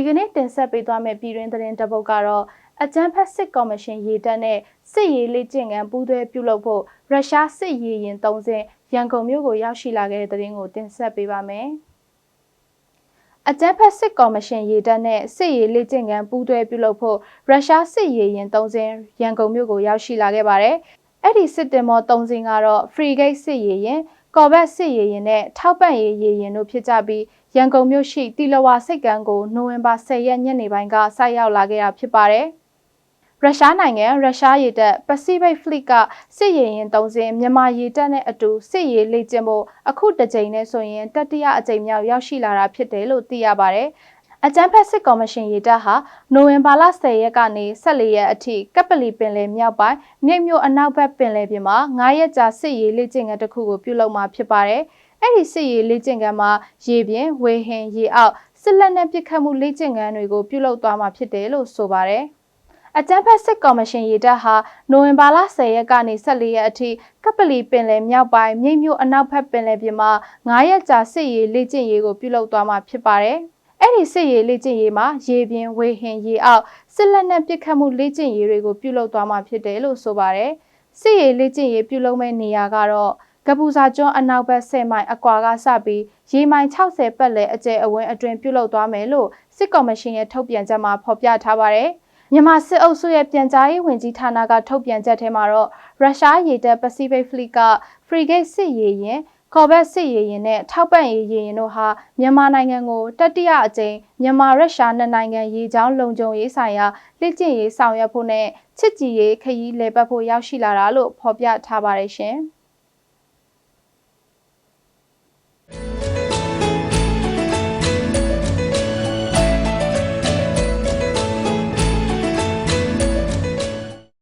ဒီကနေ့တင်ဆက်ပေးသွားမယ့်ပြည်တွင်းသတင်းတစ်ပုဒ်ကတော့အကြမ်းဖက်စစ်ကော်မရှင်ရေတပ်နဲ့စစ်ရေးလေ့ကျင့်ခန်းပူးတွဲပြုလုပ်ဖို့ရုရှားစစ်ရေးရင်၃ဆင့်ရန်ကုန်မြို့ကိုရောက်ရှိလာခဲ့တဲ့သတင်းကိုတင်ဆက်ပေးပါမယ်။အကြမ်းဖက်စစ်ကော်မရှင်ရေတပ်နဲ့စစ်ရေးလေ့ကျင့်ခန်းပူးတွဲပြုလုပ်ဖို့ရုရှားစစ်ရေးရင်၃ဆင့်ရန်ကုန်မြို့ကိုရောက်ရှိလာခဲ့ပါတယ်။အဲ့ဒီစစ်တင်မော၃ဆင့်ကတော့ Frigate စစ်ရေးရင် ကော်ဘတ်စစ်ရေးရင်နဲ့ထောက်ပံ့ရေးရေးရင်တို့ဖြစ်ကြပြီးရန်ကုန်မြို့ရှိတီလဝါစိတ်ကမ်းကိုနိုဝင်ဘာ10ရက်ညနေပိုင်းကဆိုက်ရောက်လာခဲ့တာဖြစ်ပါတယ်။ရုရှားနိုင်ငံရုရှားရေတပ် Pacific Fleet ကစစ်ရေရင်၃စင်းမြန်မာရေတပ်နဲ့အတူစစ်ရေးလေ့ကျင့်ဖို့အခုတစ်ကြိမ်နဲ့ဆိုရင်တတိယအကြိမ်မြောက်ရောက်ရှိလာတာဖြစ်တယ်လို့သိရပါတယ်။ အကြမ်းဖက်စစ်ကော်မရှင်ရေတပ်ဟာနိုဝင်ဘာလ10ရက်ကနေ14ရက်အထိကပ်ပလီပင်လယ်မြောက်ပိုင်းမြိတ်မြို့အနောက်ဘက်ပင်လယ်ပြင်မှာ9ရက်ကြာစစ်ရေးလေ့ကျင့်ခန်းတစ်ခုကိုပြုလုပ်မှာဖြစ်ပါတယ်။အဲ့ဒီစစ်ရေးလေ့ကျင့်ခန်းမှာရေပြင်ဝေဟင်ရေအောက်စစ်လက်နက်ပစ်ခတ်မှုလေ့ကျင့်ခန်းတွေကိုပြုလုပ်သွားမှာဖြစ်တယ်လို့ဆိုပါတယ်အကြံဖက်စစ်ကော်မရှင်ရေတပ်ဟာနိုဝင်ဘာလ10ရက်ကနေ14ရက်အထိကပလီပင်လယ်မြောက်ပိုင်းမြိတ်မြို့အနောက်ဘက်ပင်လယ်ပြင်မှာ9ရက်ကြာစစ်ရေးလေ့ကျင့်ရေးကိုပြုလုပ်သွားမှာဖြစ်ပါတယ်။ အဲ့ဒီစစ်ရေးလေ့ကျင့်ရေးမှာရေပြင်ဝေဟင်ရေအောက်စစ်လက်နက်ပစ်ခတ်မှုလေ့ကျင့်ရေးတွေကိုပြုလုပ်သွားမှာဖြစ်တယ်လို့ဆိုပါတယ်။စစ်ရေးလေ့ကျင့်ရေးပြုလုပ်မဲ့နေရာကတော့ကပူစာကျွန်းအနောက်ဘက်10မိုင်အကွာကစပြီးရေမိုင်60ပတ်လည်အကျယ်အဝန်းအတွင်ပြုလုပ်သွားမယ်လို့စစ်ကော်မရှင်ရဲ့ထုတ်ပြန်ချက်မှာဖော်ပြထားပါတယ်။မြန်မာစစ်အုပ်စုရဲ့ပြန်ကြားရေးဝန်ကြီးဌာနကထုတ်ပြန်ချက်ထဲမှာတော့ရုရှားရေတပ် Pacific Fleet က Frigate စစ်ရေယာဉ် ကော်ဘက်စစ်ရေရင်နဲ့ထောက်ပံ့ရေးရေရင်တို့ဟာမြန်မာနိုင်ငံကိုတတိယအကြိမ်မြန်မာရုရှားနှစ်နိုင်ငံရေကြောင်းလုံခြုံရေးဆိုင်ရာလက်ကျင့်ရေးဆောင်ရွက်ဖို့နဲ့ချစ်ကြည်ရေးခရီးလဲပတ်ဖို့ရောက်ရှိလာတာလို့ဖော်ပြထားပါတယ်ရှင်။